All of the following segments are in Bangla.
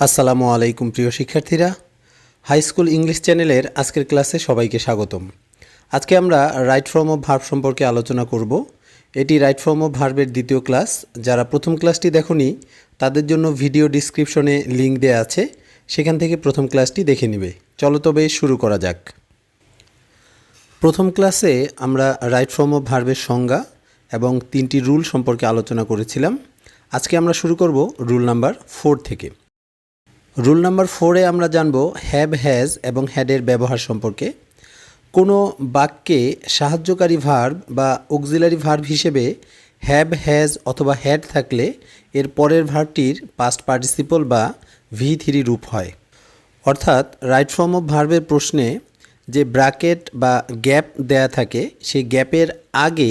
আসসালামু আলাইকুম প্রিয় শিক্ষার্থীরা। হাই স্কুল ইংলিশ চ্যানেলের আজকের ক্লাসে সবাইকে স্বাগতম। আজকে আমরা রাইট ফর্ম অফ ভার্ব সম্পর্কে আলোচনা করব। এটি রাইট ফর্ম অফ ভার্বের দ্বিতীয় ক্লাস। যারা প্রথম ক্লাসটি দেখনি, তাদের জন্য ভিডিও ডিসক্রিপশনে লিঙ্ক দেওয়া আছে। সেখান থেকে প্রথম ক্লাসটি দেখে নেবে। চলো তবে শুরু করা যাক। প্রথম ক্লাসে আমরা রাইট ফর্ম অফ ভার্বের সংজ্ঞা এবং তিনটি রুল সম্পর্কে আলোচনা করেছিলাম। আজকে আমরা শুরু করব রুল নাম্বার ফোর থেকে। রুল নাম্বার ফোরে আমরা জানব হ্যাব হ্যাজ এবং হ্যাডের ব্যবহার সম্পর্কে। কোনো বাক্যে সাহায্যকারী ভার্ব বা অক্সিলারি ভার্ব হিসেবে হ্যাব হ্যাজ অথবা হ্যাড থাকলে এর পরের ভার্বটির পাস্ট পার্টিসিপল বা ভি থ্রি রূপ হয়। অর্থাৎ রাইট ফর্ম অফ ভার্বের প্রশ্নে যে ব্র্যাকেট বা গ্যাপ দেয়া থাকে, সেই গ্যাপের আগে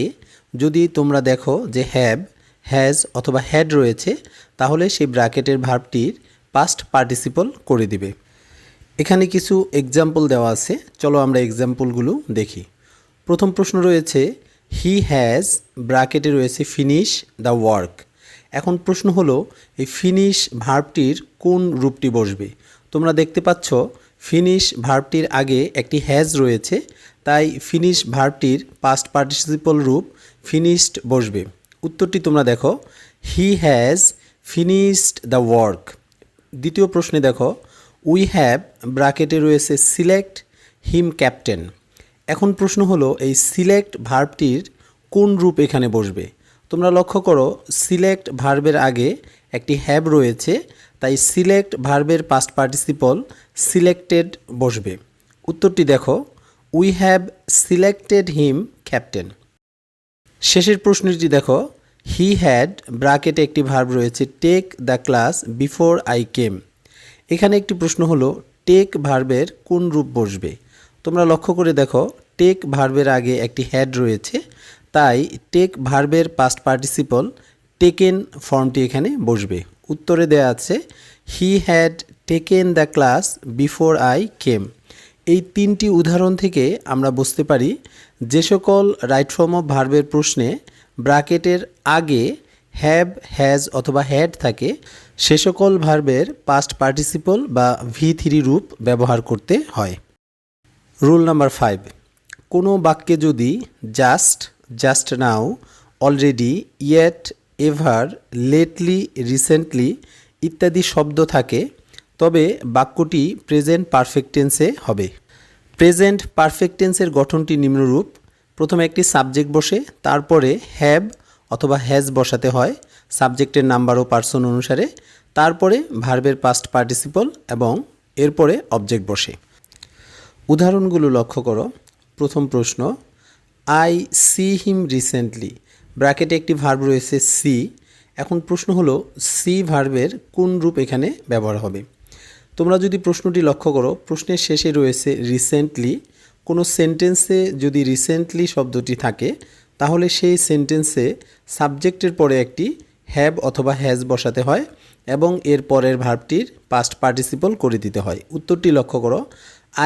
যদি তোমরা দেখো যে হ্যাব হ্যাজ অথবা হ্যাড রয়েছে, তাহলে সেই ব্র্যাকেটের ভার্বটির পাস্ট পার্টিসিপল করে দিবে। এখানে কিছু এক্সাম্পল দেওয়া আছে। চলো আমরা এক্সাম্পলগুলো দেখি। প্রথম প্রশ্ন রয়েছে হি হ্যাজ ব্র্যাকেটে রয়েছে ফিনিশ দ্য ওয়ার্ক এখন প্রশ্ন হলো, এই ফিনিশ ভার্বটির কোন রূপটি বসবে? তোমরা দেখতে পাচ্ছ ফিনিশ ভার্বটির আগে একটি হ্যাজ রয়েছে, তাই ফিনিশ ভার্বটির পাস্ট পার্টিসিপল রূপ ফিনিশড বসবে। উত্তরটি তোমরা দেখো he has finished the work দ্বিতীয় প্রশ্নে দেখো উই হ্যাভ ব্রাকেটে রয়েছে সিলেক্ট হিম ক্যাপ্টেন এখন প্রশ্ন হলো, এই সিলেক্ট ভার্বটির কোন রূপ এখানে বসবে? তোমরা লক্ষ্য করো সিলেক্ট ভার্বের আগে একটি হ্যাভ রয়েছে, তাই সিলেক্ট ভার্বের পাস্ট পার্টিসিপল সিলেক্টেড বসবে। উত্তরটি দেখো we have selected him captain শেষের প্রশ্নটি দেখো হি হ্যাড ব্রাকেটে একটি ভার্ব রয়েছে take the class before I came এখানে একটি প্রশ্ন হলো টেক ভার্বের কোন রূপ বসবে? তোমরা লক্ষ্য করে দেখো টেক ভার্বের আগে একটি হ্যাড রয়েছে, তাই টেক ভার্বের পাস্ট পার্টিসিপল টেকেন ফর্মটি এখানে বসবে। উত্তরে দেয়া আছে he had taken the class before I came এই তিনটি উদাহরণ থেকে আমরা বুঝতে পারি, যে সকল রাইট ফর্ম অফ ভার্বের প্রশ্নে ব্রাকেটের আগে হ্যাব হ্যাজ অথবা হ্যাড থাকে, সে সকল ভার্বের পাস্ট পার্টিসিপল বা ভি থ্রি রূপ ব্যবহার করতে হয়। রুল নাম্বার ফাইভ কোনো বাক্যে যদি just just now already yet ever lately recently ইত্যাদি শব্দ থাকে, তবে বাক্যটি প্রেজেন্ট পারফেক্ট টেন্সে হবে। প্রেজেন্ট পারফেক্ট টেন্সের গঠনটি নিম্নরূপ প্রথমে একটি সাবজেক্ট বসে, তারপরে হ্যাব অথবা হ্যাজ বসাতে হয়, সাবজেক্টের নাম্বার ও পার্সন অনুসারে, তারপরে ভার্বের পাস্ট পার্টিসিপল এবং এরপরে অবজেক্ট বসে। উদাহরণগুলো লক্ষ্য করো। প্রথম প্রশ্ন আই সি হিম রিসেন্টলি ব্র্যাকেটে একটি ভার্ব রয়েছে সি এখন প্রশ্ন হলো সি ভার্বের কোন রূপ এখানে ব্যবহার হবে? তোমরা যদি প্রশ্নটি লক্ষ্য করো, প্রশ্নের শেষে রয়েছে রিসেন্টলি কোনো সেন্টেন্সে যদি রিসেন্টলি শব্দটি থাকে, তাহলে সেই সেন্টেন্সে সাবজেক্টের পরে একটি হ্যাব অথবা হ্যাজ বসাতে হয় এবং এর পরের ভার্বটির পাস্ট পার্টিসিপল করে দিতে হয়। উত্তরটি লক্ষ্য করো।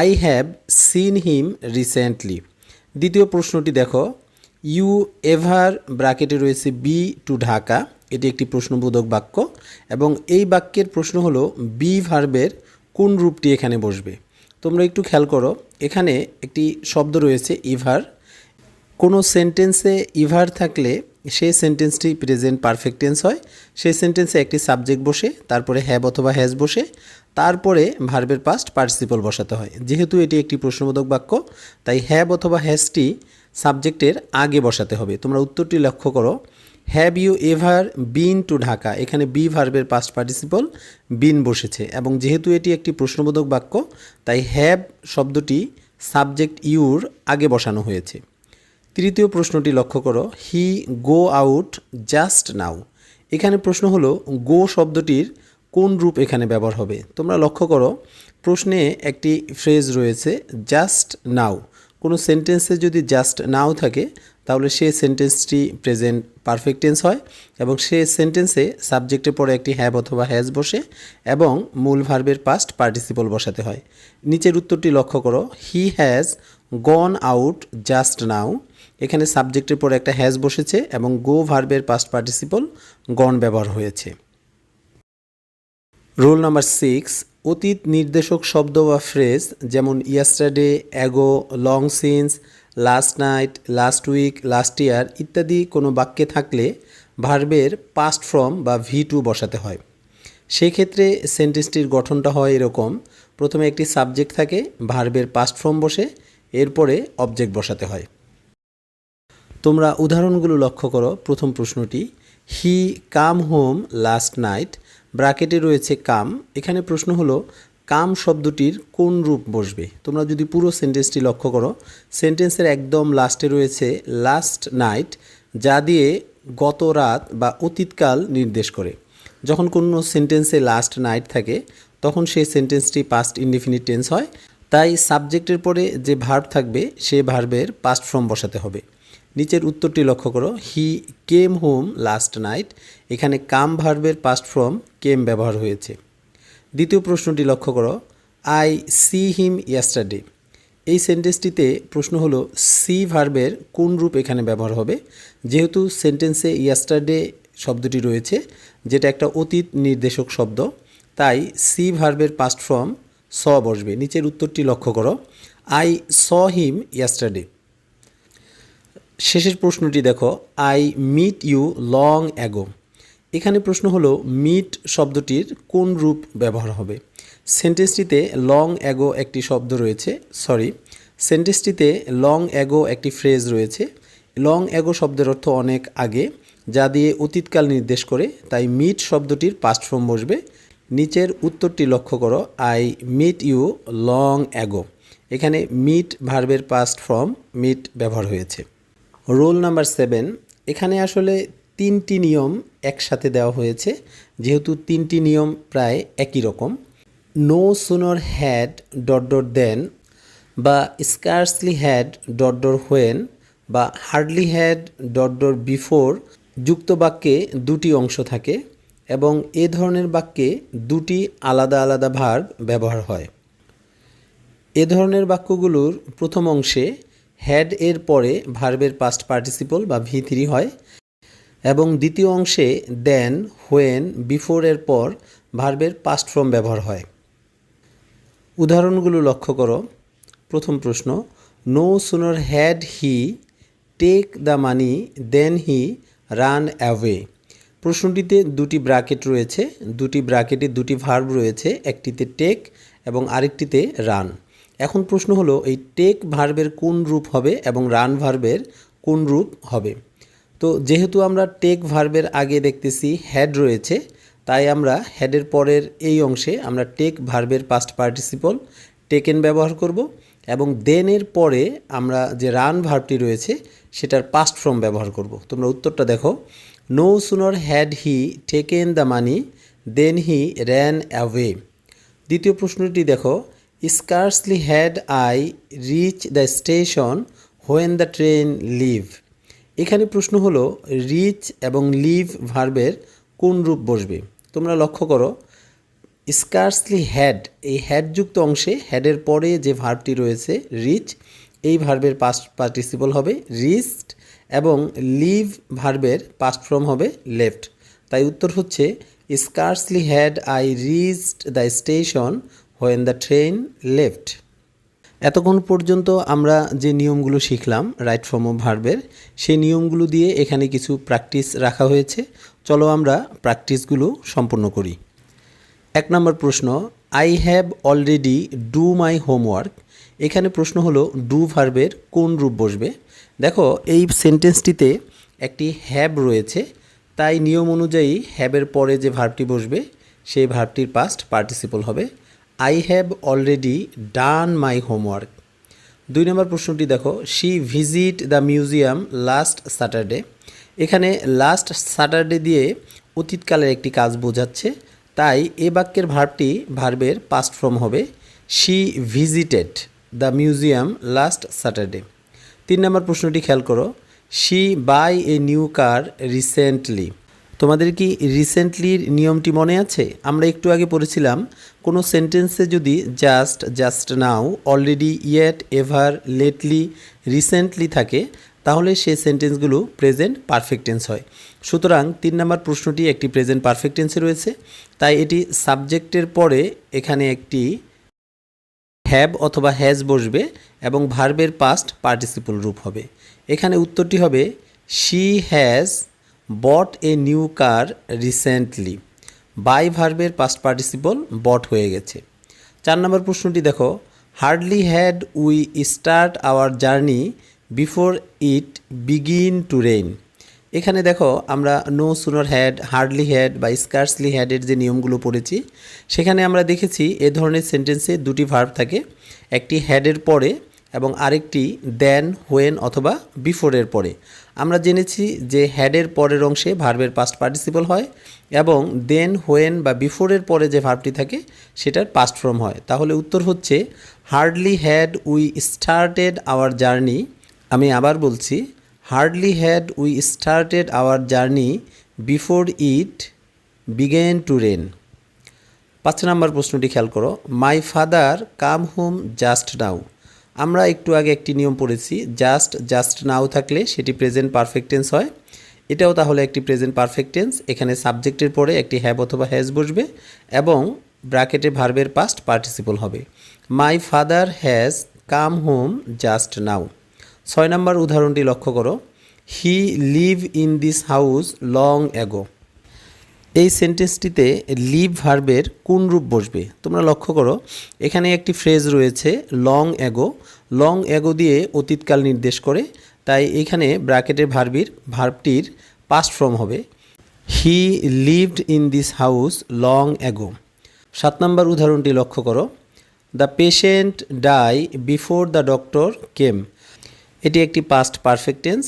I have seen him recently দ্বিতীয় প্রশ্নটি দেখো। ইউ এভার ব্র্যাকেটে রয়েছে বি টু ঢাকা। এটি একটি প্রশ্নবোধক বাক্য এবং এই বাক্যের প্রশ্ন হলো বি ভার্বের কোন রূপটি এখানে বসবে? তোমরা একটু খেয়াল করো, এখানে একটি শব্দ রয়েছে, ইভার। কোনো সেন্টেন্সে ইভার থাকলে সেই সেন্টেন্সটি প্রেজেন্ট পারফেক্ট টেন্স হয় সেই সেন্টেন্সে একটি সাবজেক্ট বসে, তারপরে হ্যাব অথবা হ্যাজ বসে, তারপরে ভার্বের পাস্ট পার্টিসিপল বসাতে হয়। যেহেতু এটি একটি প্রশ্নবোধক বাক্য, তাই হ্যাব অথবা হ্যাজটি সাবজেক্টের আগে বসাতে হবে। তোমরা উত্তরটি লক্ষ্য করো have you ever been to Dhaka এখানে বি ভার্বের পাস্ট পার্টিসিপল বিন বসেছে। এবং যেহেতু এটি একটি প্রশ্নবোধক বাক্য, তাই হ্যাভ শব্দটি সাবজেক্ট ইউর আগে বসানো হয়েছে। তৃতীয় প্রশ্নটি লক্ষ্য করো। হি গো আউট জাস্ট নাও এখানে প্রশ্ন হলো গো শব্দটির কোন রূপ এখানে ব্যবহার হবে? তোমরা লক্ষ্য করো, প্রশ্নে একটি ফ্রেজ রয়েছে জাস্ট নাও কোনো সেন্টেন্সে যদি জাস্ট নাও থাকে তাহলে সে সেন্টেন্সটি প্রেজেন্ট পারফেক্ট টেন্স হয় এবং সে সেন্টেন্সে সাবজেক্টের পরে একটি হ্যাভ অথবা হ্যাজ বসে এবং মূল ভার্বের পাস্ট পার্টিসিপল বসাতে হয়। নিচের উত্তরটি লক্ষ্য করো। He has gone out just now এখানে সাবজেক্টের পরে একটা হ্যাজ বসেছে এবং গো ভার্বের পাস্ট পার্টিসিপল গন ব্যবহার হয়েছে। রোল নাম্বার সিক্স অতীত নির্দেশক শব্দ বা ফ্রেজ যেমন yesterday ago long since last night last week last year ইত্যাদি কোনো বাক্যে থাকলে ভার্বের পাস্ট ফর্ম বা ভি টু বসাতে হয়। সেই ক্ষেত্রে সেন্টেন্সটির গঠনটা হয় এরকম, প্রথমে একটি সাবজেক্ট থাকে, ভার্বের পাস্ট ফর্ম বসে, এরপরে অবজেক্ট বসাতে হয়। তোমরা উদাহরণগুলো লক্ষ্য করো, প্রথম প্রশ্নটি he come home last night ব্রাকেটে রয়েছে কাম এখানে প্রশ্ন হলো কাম শব্দটির কোন রূপ বসবে? তোমরা যদি পুরো সেন্টেন্সটি লক্ষ্য করো সেন্টেন্সের একদম লাস্টে রয়েছে লাস্ট নাইট যা দিয়ে গত রাত বা অতীতকাল নির্দেশ করে। যখন কোনো সেন্টেন্সে লাস্ট নাইট থাকে, তখন সেই সেন্টেন্সটি পাস্ট ইনডিফিনিট টেন্স হয়। তাই সাবজেক্টের পরে যে ভার্ব থাকবে, সে ভার্বের পাস্ট ফর্ম বসাতে হবে। নিচের উত্তরটি লক্ষ্য করো he came home last night এখানে কাম ভার্বের পাস্ট ফর্ম কেম ব্যবহার হয়েছে। দ্বিতীয় প্রশ্নটি লক্ষ্য করো। আই সি হিম ইয়াস্টারডে এই সেন্টেন্সটিতে প্রশ্ন হলো সি ভার্বের কোন রূপ এখানে ব্যবহার হবে? যেহেতু সেন্টেন্সে ইয়াস্টারডে শব্দটি রয়েছে, যেটা একটা অতীত নির্দেশক শব্দ, তাই সি ভার্বের পাস্ট ফর্ম স বসবে। নিচের উত্তরটি লক্ষ্য করো। আই স হিম ইয়াস্টারডে শেষের প্রশ্নটি দেখো। I meet you long ago এখানে প্রশ্ন হলো, মিট শব্দটির কোন রূপ ব্যবহার হবে? সেন্টেন্সটিতে লং অ্যাগো একটি শব্দ রয়েছে, সরি, সেন্টেন্সটিতে লং অ্যাগো একটি ফ্রেজ রয়েছে। লং অ্যাগো শব্দের অর্থ অনেক আগে, যা দিয়ে অতীতকাল নির্দেশ করে, তাই মিট শব্দটির পাস্ট ফর্ম বসবে। নিচের উত্তরটি লক্ষ্য করো, I meet you long ago. এখানে মিট ভার্বের পাস্ট ফর্ম মিট ব্যবহার হয়েছে। রোল নাম্বার সেভেন, এখানে আসলে তিনটি নিয়ম একসাথে দেওয়া হয়েছে, যেহেতু তিনটি নিয়ম প্রায় একই রকম। No sooner had dot dot than বা scarcely had dot dot when বা hardly had dot dot before যুক্ত বাক্যে দুটি অংশ থাকে এবং এ ধরনের বাক্যে দুটি আলাদা আলাদা ভার্ব ব্যবহার হয়। এ ধরনের বাক্যগুলোর প্রথম অংশে হ্যাড এর পরে ভার্বের পাস্ট পার্টিসিপল বা ভি থ্রি হয়। এবং দ্বিতীয় অংশে দেন হোয়েন বিফোর এর পর ভার্বের পাস্ট ফর্ম ব্যবহার হয়। উদাহরণগুলো লক্ষ্য করো। প্রথম প্রশ্ন no sooner had he take the money than he run away প্রশ্নটিতে দুটি ব্রাকেট রয়েছে। দুটি ব্রাকেটে দুটি ভার্ব রয়েছে, একটিতে টেক এবং আরেকটিতে রান এখন প্রশ্ন হলো, এই টেক ভার্বের কোন রূপ হবে এবং রান ভার্বের কোন রূপ হবে? তো যেহেতু আমরা টেক ভার্বের আগে দেখতেছি হ্যাড রয়েছে, তাই আমরা হ্যাডের পরের এই অংশে আমরা টেক ভার্বের পাস্ট পার্টিসিপল টেকেন ব্যবহার করব এবং দেনের পরে আমরা যে রান ভার্বটি রয়েছে, সেটার পাস্ট ফর্ম ব্যবহার করব। তোমরা উত্তরটা দেখো। No sooner had he taken the money than he ran away দ্বিতীয় প্রশ্নটি দেখো। Scarcely had I reach the station when the train leave এখানে প্রশ্ন হলো রিচ এবং লিভ ভার্বের কোন রূপ বসবে? তোমরা লক্ষ্য করো স্কার্সলি হ্যাড এই হ্যাডযুক্ত অংশে হ্যাডের পরে যে ভার্বটি রয়েছে রিচ এই ভার্বের পাস্ট পার্টিসিপল হবে রিস্ট এবং লিভ ভার্বের পাস্ট ফর্ম হবে লেফট তাই উত্তর হচ্ছে scarcely had I reached the station when the train left এতক্ষণ পর্যন্ত আমরা যে নিয়মগুলো শিখলাম রাইট ফর্ম অফ ভার্বের সেই নিয়মগুলো দিয়ে এখানে কিছু প্র্যাকটিস রাখা হয়েছে। চলো আমরা প্র্যাকটিসগুলো সম্পূর্ণ করি। এক নম্বর প্রশ্ন I have already do my homework এখানে প্রশ্ন হলো ডু ভার্বের কোন রূপ বসবে? দেখো, এই সেন্টেন্সটিতে একটি হ্যাব রয়েছে, তাই নিয়ম অনুযায়ী হ্যাবের পরে যে ভার্বটি বসবে, সেই ভার্বটির পাস্ট পার্টিসিপল হবে। I have already done my homework দুই নম্বর প্রশ্নটি দেখো। She visit the museum last Saturday এখানে লাস্ট স্যাটারডে দিয়ে অতীতকালের একটি কাজ বোঝাচ্ছে। তাই এ বাক্যের ভার্বটি ভার্বের পাস্ট ফর্ম হবে। She visited the museum last Saturday তিন নম্বর প্রশ্নটি খেয়াল করো। She buy a new car recently তোমাদের কি রিসেন্টলির নিয়মটি মনে আছে? আমরা একটু আগে পড়েছিলাম, কোনো সেন্টেন্সে যদি just just now already yet ever lately recently থাকে, তাহলে সেই সেন্টেন্সগুলো প্রেজেন্ট পারফেক্ট টেন্স হয়। সুতরাং তিন নম্বর প্রশ্নটি একটি প্রেজেন্ট পারফেক্ট টেন্সে রয়েছে। তাই এটি সাবজেক্টের পরে এখানে একটি হ্যাব অথবা হ্যাজ বসবে এবং ভার্বের পাস্ট পার্টিসিপল রূপ হবে। এখানে উত্তরটি হবে she has bought a new car recently by ভার্বের পাস্ট পার্টিসিপল বট হয়ে গেছে। চার নম্বর প্রশ্নটি দেখো। Hardly had we start our journey before it begin to rain এখানে দেখো, আমরা no sooner had hardly had বা স্কার্সলি হ্যাডের যে নিয়মগুলো পড়েছি, সেখানে আমরা দেখেছি এ ধরনের সেন্টেন্সে দুটি ভার্ব থাকে। একটি হ্যাডের পরে এবং আরেকটি দেন হোয়েন অথবা বিফোরের পরে। আমরা জেনেছি যে হ্যাডের পরের অংশে ভার্বের পাস্ট পার্টিসিপল হয় এবং দেন হোয়েন বা বিফোরের পরে যে ভার্বটি থাকে, সেটার পাস্ট ফর্ম হয়। তাহলে উত্তর হচ্ছে hardly had we started our journey আমি আবার বলছি hardly had we started our journey before it began to rain পাঁচ নম্বর প্রশ্নটি খেয়াল করো my father come home just now আমরা একটু আগে একটি নিয়ম পড়েছি জাস্ট জাস্ট নাও থাকলে সেটি প্রেজেন্ট পারফেক্ট টেন্স হয়। এটাও তাহলে একটি প্রেজেন্ট পারফেক্ট টেন্স এখানে সাবজেক্টের পরে একটি হ্যাভ অথবা হ্যাজ বসবে এবং ব্র্যাকেটে ভার্বের পাস্ট পার্টিসিপল হবে। My father has come home just now ছয় নম্বর উদাহরণটি লক্ষ্য করো। He live in this house long ago এই সেন্টেন্সটিতে লিভ ভার্বের কোন রূপ বসবে? তোমরা লক্ষ্য করো, এখানে একটি ফ্রেজ রয়েছে লং অ্যাগো লং অ্যাগো দিয়ে অতীতকাল নির্দেশ করে, তাই এখানে ব্র্যাকেটের ভার্বির ভার্বটির পাস্ট ফর্ম হবে। He lived in this house long ago সাত নম্বর উদাহরণটি লক্ষ্য করো। The patient die before the doctor came এটি একটি পাস্ট পারফেক্ট টেন্স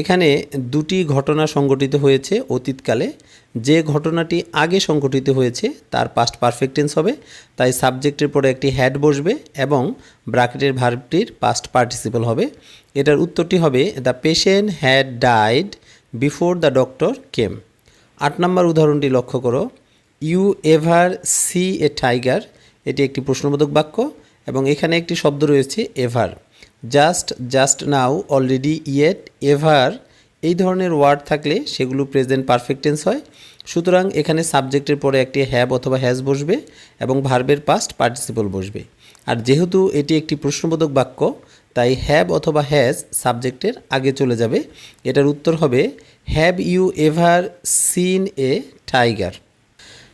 এখানে দুটি ঘটনা সংঘটিত হয়েছে অতীতকালে। যে ঘটনাটি আগে সংঘটিত হয়েছে, তার পাস্ট পারফেক্ট টেন্স হবে, তাই সাবজেক্টের পরে একটি হ্যাড বসবে এবং ব্র্যাকেটের ভার্বটির পাস্ট পার্টিসিপল হবে। এটার উত্তরটি হবে the patient had died before the doctor came আট নম্বর উদাহরণটি লক্ষ্য করো। You ever see a tiger এটি একটি প্রশ্নবোধক বাক্য এবং এখানে একটি শব্দ রয়েছে ever just just now, already, yet, ever, এই ধরনের ওয়ার্ড থাকলে সেগুলো প্রেজেন্ট পারফেক্ট টেন্স হয়। সুতরাং এখানে সাবজেক্টের পরে একটি হ্যাব অথবা হ্যাজ বসবে এবং ভার্বের পাস্ট পার্টিসিপল বসবে। আর যেহেতু এটি একটি প্রশ্নবোধক বাক্য, তাই হ্যাব অথবা হ্যাজ সাবজেক্টের আগে চলে যাবে। এটার উত্তর হবে have you ever seen a tiger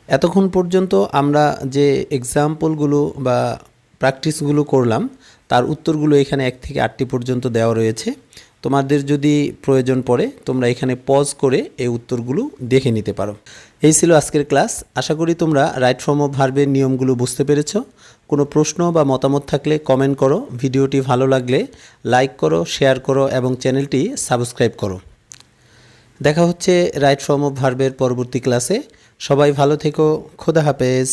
এতক্ষণ পর্যন্ত আমরা যে এক্সাম্পলগুলো বা প্র্যাকটিসগুলো করলাম তার উত্তরগুলো এখানে এক থেকে আটটি পর্যন্ত দেওয়া রয়েছে। তোমাদের যদি প্রয়োজন পড়ে, তোমরা এখানে পজ করে এই উত্তরগুলো দেখে নিতে পারো। এই ছিল আজকের ক্লাস আশা করি তোমরা রাইট ফর্ম অফ ভার্বের নিয়মগুলো বুঝতে পেরেছ। কোনো প্রশ্ন বা মতামত থাকলে কমেন্ট করো। ভিডিওটি ভালো লাগলে লাইক করো শেয়ার করো এবং চ্যানেলটি সাবস্ক্রাইব করো। দেখা হচ্ছে রাইট ফর্ম অফ ভার্বের পরবর্তী ক্লাসে সবাই ভালো থেকো। খোদা হাফেজ।